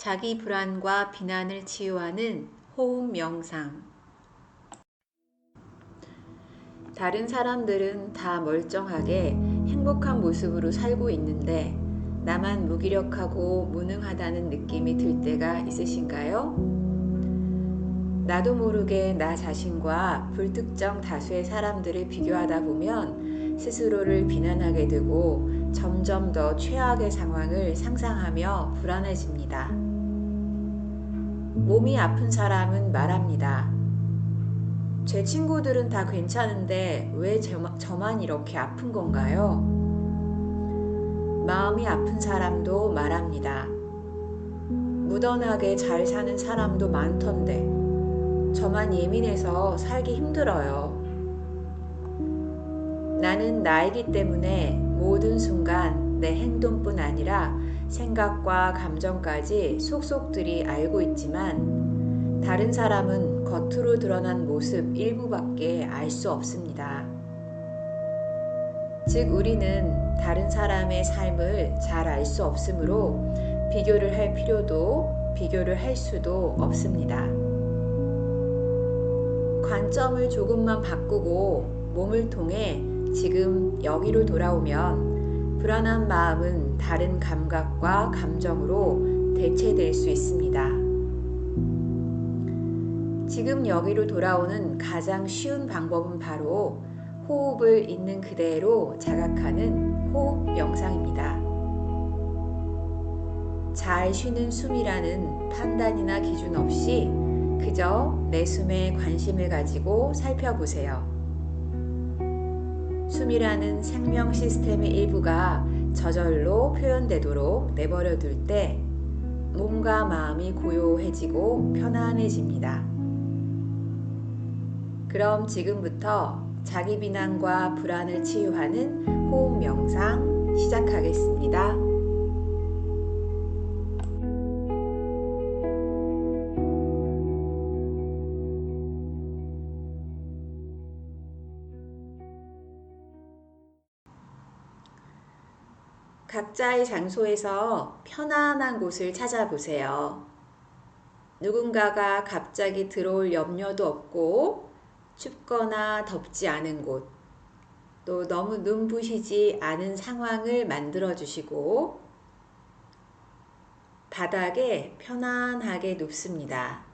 자기 불안과 비난을 치유하는 호흡 명상. 다른 사람들은 다 멀쩡하게 행복한 모습으로 살고 있는데 나만 무기력하고 무능하다는 느낌이 들 때가 있으신가요? 나도 모르게 나 자신과 불특정 다수의 사람들을 비교하다 보면 스스로를 비난하게 되고 점점 더 최악의 상황을 상상하며 불안해집니다. 몸이 아픈 사람은 말합니다. 제 친구들은 다 괜찮은데 왜 저만 이렇게 아픈 건가요? 마음이 아픈 사람도 말합니다. 무던하게 잘 사는 사람도 많던데 저만 예민해서 살기 힘들어요. 나는 나이기 때문에 모든 순간 내 행동뿐 아니라 생각과 감정까지 속속들이 알고 있지만 다른 사람은 겉으로 드러난 모습 일부밖에 알 수 없습니다. 즉, 우리는 다른 사람의 삶을 잘 알 수 없으므로 비교를 할 필요도 비교를 할 수도 없습니다. 관점을 조금만 바꾸고 몸을 통해 지금 여기로 돌아오면 불안한 마음은 다른 감각과 감정으로 대체될 수 있습니다. 지금 여기로 돌아오는 가장 쉬운 방법은 바로 호흡을 있는 그대로 자각하는 호흡 명상입니다. 잘 쉬는 숨이라는 판단이나 기준 없이 그저 내 숨에 관심을 가지고 살펴보세요. 숨이라는 생명 시스템의 일부가 저절로 표현되도록 내버려 둘 때 몸과 마음이 고요해지고 편안해집니다. 그럼 지금부터 자기 비난과 불안을 치유하는 호흡 명상 시작하겠습니다. 각자의 장소에서 편안한 곳을 찾아보세요. 누군가가 갑자기 들어올 염려도 없고 춥거나 덥지 않은 곳, 또 너무 눈부시지 않은 상황을 만들어 주시고 바닥에 편안하게 눕습니다.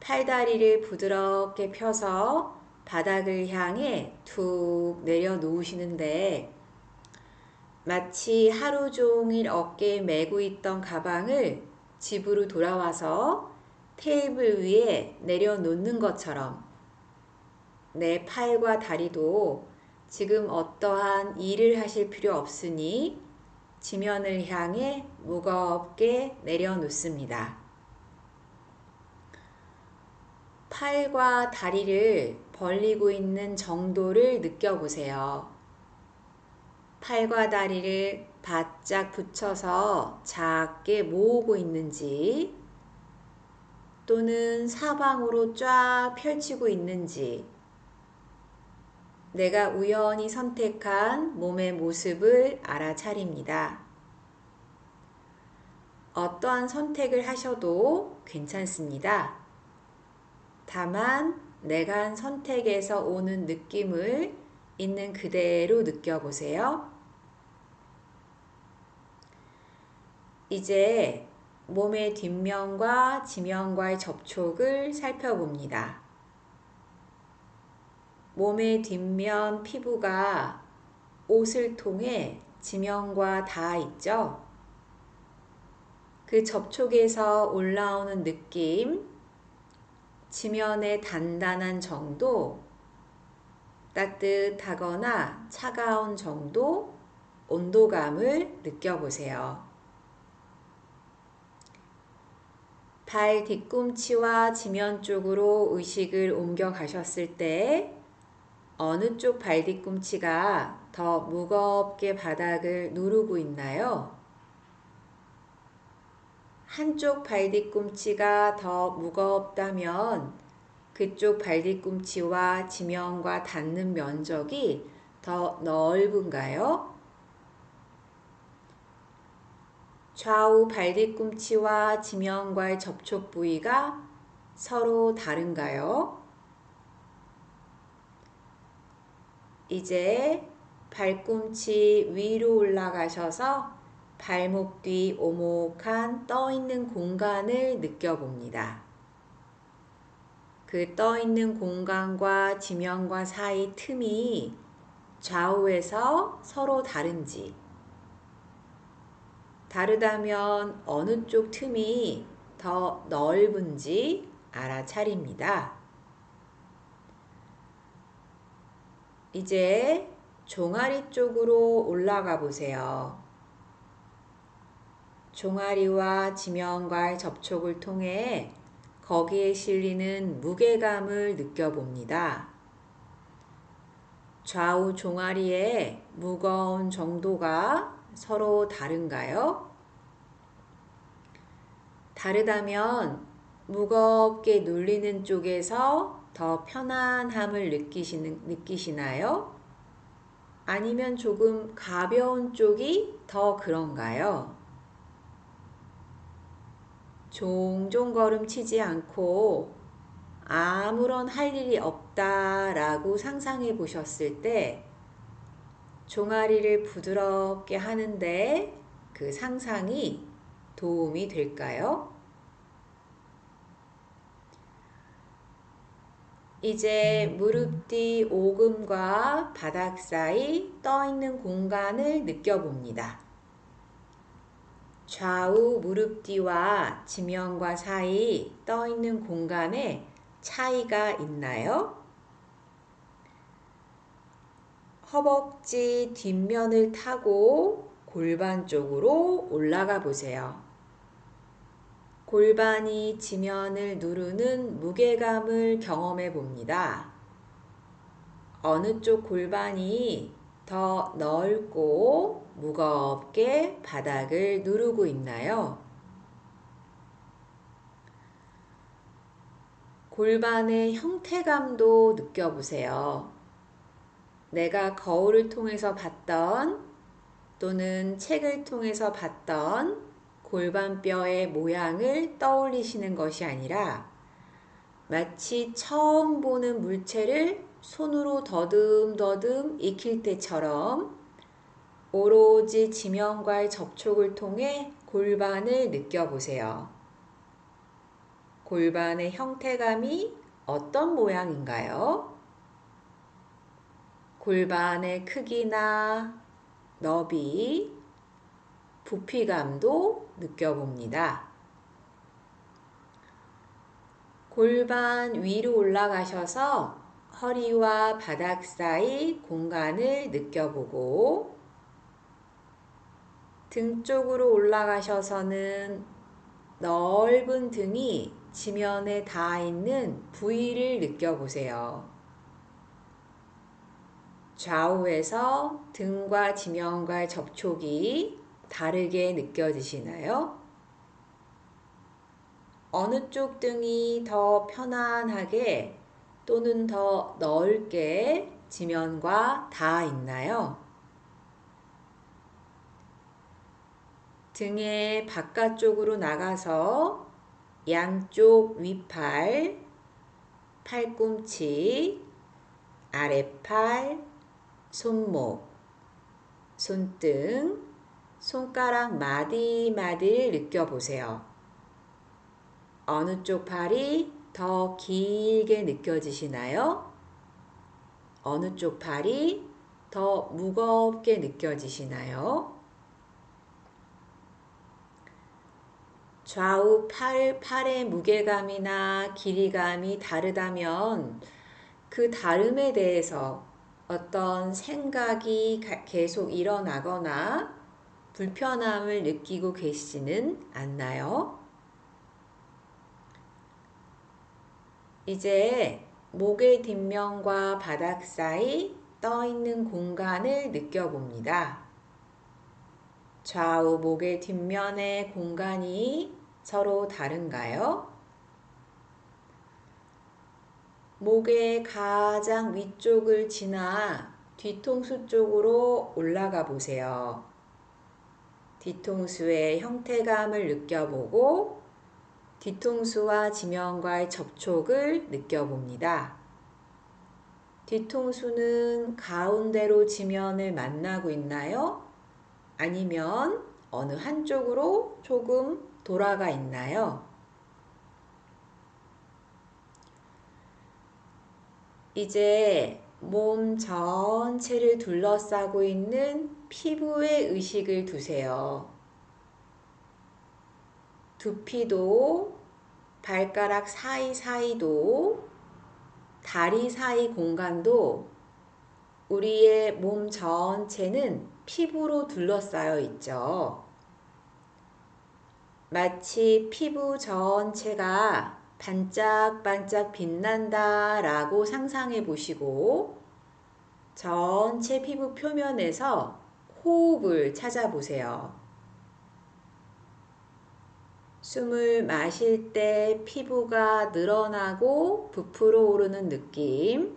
팔다리를 부드럽게 펴서 바닥을 향해 툭 내려 놓으시는데 마치 하루 종일 어깨에 메고 있던 가방을 집으로 돌아와서 테이블 위에 내려놓는 것처럼 내 팔과 다리도 지금 어떠한 일을 하실 필요 없으니 지면을 향해 무겁게 내려놓습니다. 팔과 다리를 벌리고 있는 정도를 느껴보세요. 팔과 다리를 바짝 붙여서 작게 모으고 있는지 또는 사방으로 쫙 펼치고 있는지 내가 우연히 선택한 몸의 모습을 알아차립니다. 어떠한 선택을 하셔도 괜찮습니다. 다만 내가 한 선택에서 오는 느낌을 있는 그대로 느껴보세요. 이제 몸의 뒷면과 지면과의 접촉을 살펴봅니다. 몸의 뒷면 피부가 옷을 통해 지면과 닿아 있죠? 그 접촉에서 올라오는 느낌, 지면의 단단한 정도, 따뜻하거나 차가운 정도, 온도감을 느껴보세요. 발 뒤꿈치와 지면 쪽으로 의식을 옮겨 가셨을 때 어느 쪽 발 뒤꿈치가 더 무겁게 바닥을 누르고 있나요? 한쪽 발 뒤꿈치가 더 무겁다면 그쪽 발 뒤꿈치와 지면과 닿는 면적이 더 넓은가요? 좌우 발뒤꿈치와 지면과의 접촉 부위가 서로 다른가요? 이제 발꿈치 위로 올라가셔서 발목 뒤 오목한 떠 있는 공간을 느껴봅니다. 그 떠 있는 공간과 지면과 사이 틈이 좌우에서 서로 다른지, 다르다면 어느 쪽 틈이 더 넓은지 알아차립니다. 이제 종아리 쪽으로 올라가 보세요. 종아리와 지면과의 접촉을 통해 거기에 실리는 무게감을 느껴봅니다. 좌우 종아리의 무거운 정도가 서로 다른가요? 다르다면 무겁게 눌리는 쪽에서 더 편안함을 느끼시는, 느끼시나요? 아니면 조금 가벼운 쪽이 더 그런가요? 종종 걸음 치지 않고 아무런 할 일이 없다라고 상상해 보셨을 때 종아리를 부드럽게 하는데 그 상상이 도움이 될까요? 이제 무릎 뒤 오금과 바닥 사이 떠 있는 공간을 느껴봅니다. 좌우 무릎 뒤와 지면과 사이 떠 있는 공간에 차이가 있나요? 허벅지 뒷면을 타고 골반 쪽으로 올라가 보세요. 골반이 지면을 누르는 무게감을 경험해 봅니다. 어느 쪽 골반이 더 넓고 무겁게 바닥을 누르고 있나요? 골반의 형태감도 느껴보세요. 내가 거울을 통해서 봤던 또는 책을 통해서 봤던 골반뼈의 모양을 떠올리시는 것이 아니라 마치 처음 보는 물체를 손으로 더듬더듬 익힐 때처럼 오로지 지면과의 접촉을 통해 골반을 느껴보세요. 골반의 형태감이 어떤 모양인가요? 골반의 크기나 너비, 부피감도 느껴봅니다. 골반 위로 올라가셔서 허리와 바닥 사이 공간을 느껴보고 등 쪽으로 올라가셔서는 넓은 등이 지면에 닿아 있는 부위를 느껴보세요. 좌우에서 등과 지면과의 접촉이 다르게 느껴지시나요? 어느 쪽 등이 더 편안하게 또는 더 넓게 지면과 닿아 있나요? 등의 바깥쪽으로 나가서 양쪽 위팔, 팔꿈치, 아래팔, 손목, 손등, 손가락 마디마디를 느껴보세요. 어느 쪽 팔이 더 길게 느껴지시나요? 어느 쪽 팔이 더 무겁게 느껴지시나요? 좌우 팔, 팔의 무게감이나 길이감이 다르다면 그 다름에 대해서 어떤 생각이 계속 일어나거나 불편함을 느끼고 계시지는 않나요? 이제 목의 뒷면과 바닥 사이 떠 있는 공간을 느껴봅니다. 좌우 목의 뒷면의 공간이 서로 다른가요? 목의 가장 위쪽을 지나 뒤통수 쪽으로 올라가 보세요. 뒤통수의 형태감을 느껴보고 뒤통수와 지면과의 접촉을 느껴봅니다. 뒤통수는 가운데로 지면을 만나고 있나요? 아니면 어느 한쪽으로 조금 돌아가 있나요? 이제 몸 전체를 둘러싸고 있는 피부에 의식을 두세요. 두피도 발가락 사이사이도 다리 사이 공간도 우리의 몸 전체는 피부로 둘러싸여 있죠. 마치 피부 전체가 반짝반짝 빛난다 라고 상상해 보시고 전체 피부 표면에서 호흡을 찾아보세요. 숨을 마실 때 피부가 늘어나고 부풀어 오르는 느낌.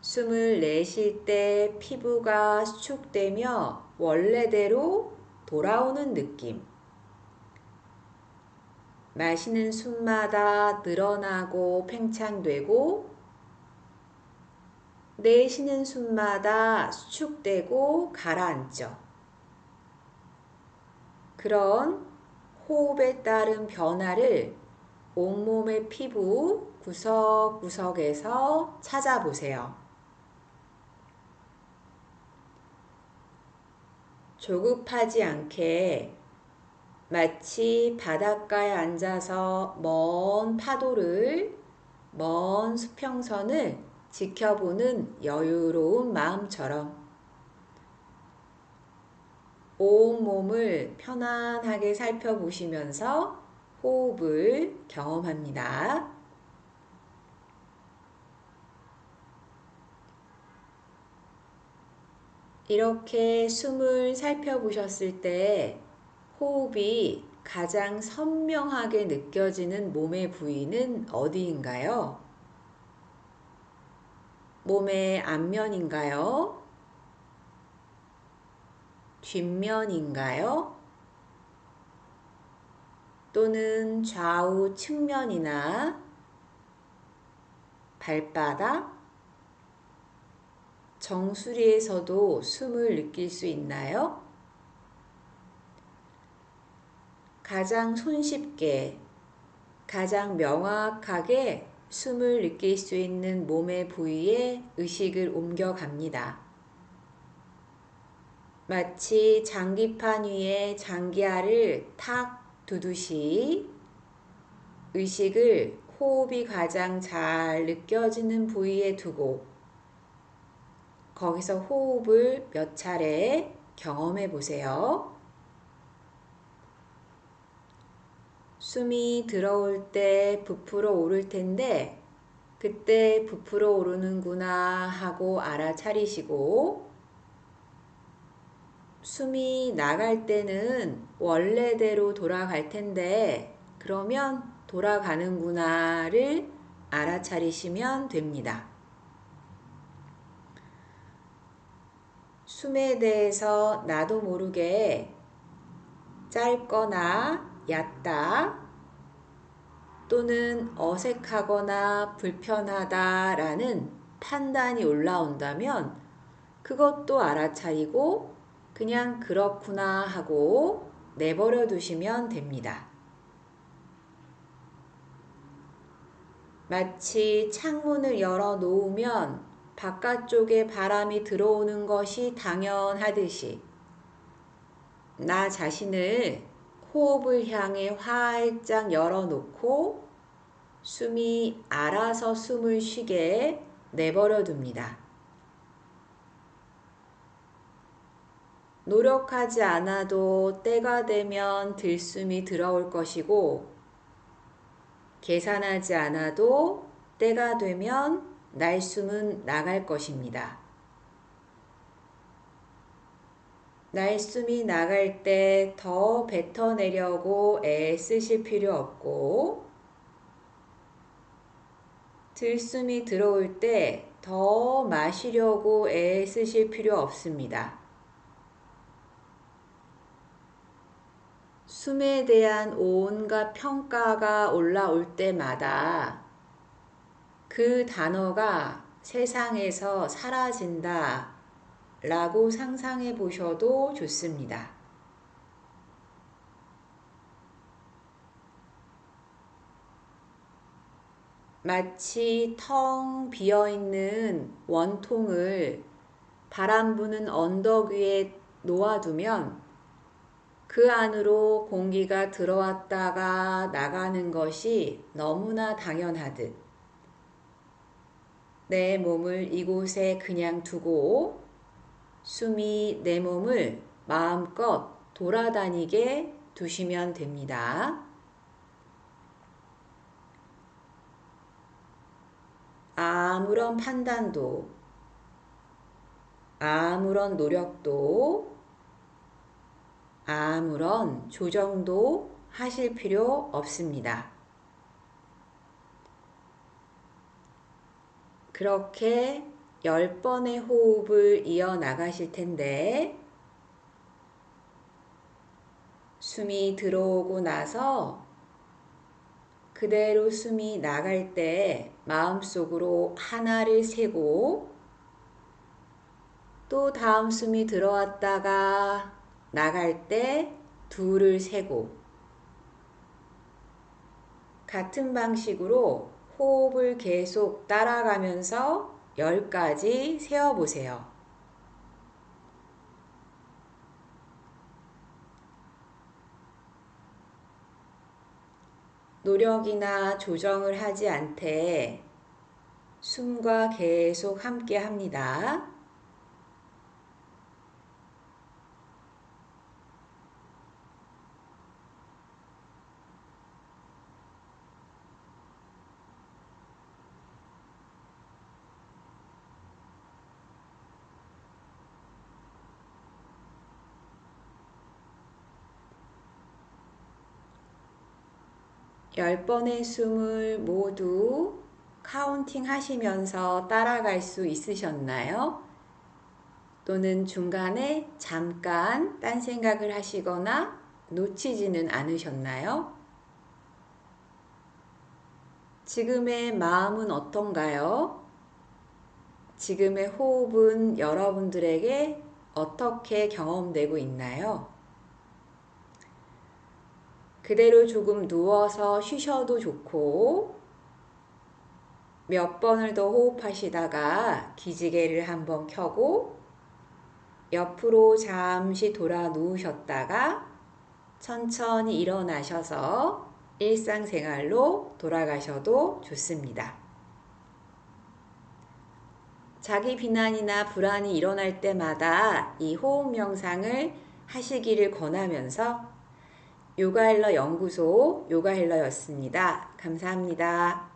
숨을 내쉴 때 피부가 수축되며 원래대로 돌아오는 느낌. 마시는 숨마다 늘어나고 팽창되고 내쉬는 숨마다 수축되고 가라앉죠. 그런 호흡에 따른 변화를 온몸의 피부 구석구석에서 찾아보세요. 조급하지 않게 마치 바닷가에 앉아서 먼 파도를, 먼 수평선을 지켜보는 여유로운 마음처럼 온 몸을 편안하게 살펴보시면서 호흡을 경험합니다. 이렇게 숨을 살펴보셨을 때 호흡이 가장 선명하게 느껴지는 몸의 부위는 어디인가요? 몸의 앞면인가요? 뒷면인가요? 또는 좌우 측면이나 발바닥, 정수리에서도 숨을 느낄 수 있나요? 가장 손쉽게, 가장 명확하게 숨을 느낄 수 있는 몸의 부위에 의식을 옮겨갑니다. 마치 장기판 위에 장기알을 탁 두듯이 의식을 호흡이 가장 잘 느껴지는 부위에 두고 거기서 호흡을 몇 차례 경험해 보세요. 숨이 들어올 때 부풀어 오를 텐데 그때 부풀어 오르는구나 하고 알아차리시고 숨이 나갈 때는 원래대로 돌아갈 텐데 그러면 돌아가는구나를 알아차리시면 됩니다. 숨에 대해서 나도 모르게 짧거나 얕다 또는 어색하거나 불편하다라는 판단이 올라온다면 그것도 알아차리고 그냥 그렇구나 하고 내버려 두시면 됩니다. 마치 창문을 열어 놓으면 바깥쪽에 바람이 들어오는 것이 당연하듯이 나 자신을 호흡을 향해 활짝 열어놓고 숨이 알아서 숨을 쉬게 내버려 둡니다. 노력하지 않아도 때가 되면 들숨이 들어올 것이고 계산하지 않아도 때가 되면 날숨은 나갈 것입니다. 날숨이 나갈 때 더 뱉어내려고 애쓰실 필요 없고 들숨이 들어올 때 더 마시려고 애쓰실 필요 없습니다. 숨에 대한 온갖 평가가 올라올 때마다 그 단어가 세상에서 사라진다 라고 상상해 보셔도 좋습니다. 마치 텅 비어 있는 원통을 바람 부는 언덕 위에 놓아두면 그 안으로 공기가 들어왔다가 나가는 것이 너무나 당연하듯 내 몸을 이곳에 그냥 두고 숨이 내 몸을 마음껏 돌아다니게 두시면 됩니다. 아무런 판단도, 아무런 노력도, 아무런 조정도 하실 필요 없습니다. 그렇게 10번의 호흡을 이어 나가실 텐데, 숨이 들어오고 나서 그대로 숨이 나갈 때 마음속으로 하나를 세고 또 다음 숨이 들어왔다가 나갈 때 둘을 세고 같은 방식으로 호흡을 계속 따라가면서 10가지 세어보세요. 노력이나 조정을 하지 않되 숨과 계속 함께 합니다. 열 번의 숨을 모두 카운팅 하시면서 따라갈 수 있으셨나요? 또는 중간에 잠깐 딴 생각을 하시거나 놓치지는 않으셨나요? 지금의 마음은 어떤가요? 지금의 호흡은 여러분들에게 어떻게 경험되고 있나요? 그대로 조금 누워서 쉬셔도 좋고 몇 번을 더 호흡하시다가 기지개를 한번 켜고 옆으로 잠시 돌아 누우셨다가 천천히 일어나셔서 일상생활로 돌아가셔도 좋습니다. 자기 비난이나 불안이 일어날 때마다 이 호흡 명상을 하시기를 권하면서 요가헬러 연구소 요가헬러였습니다. 감사합니다.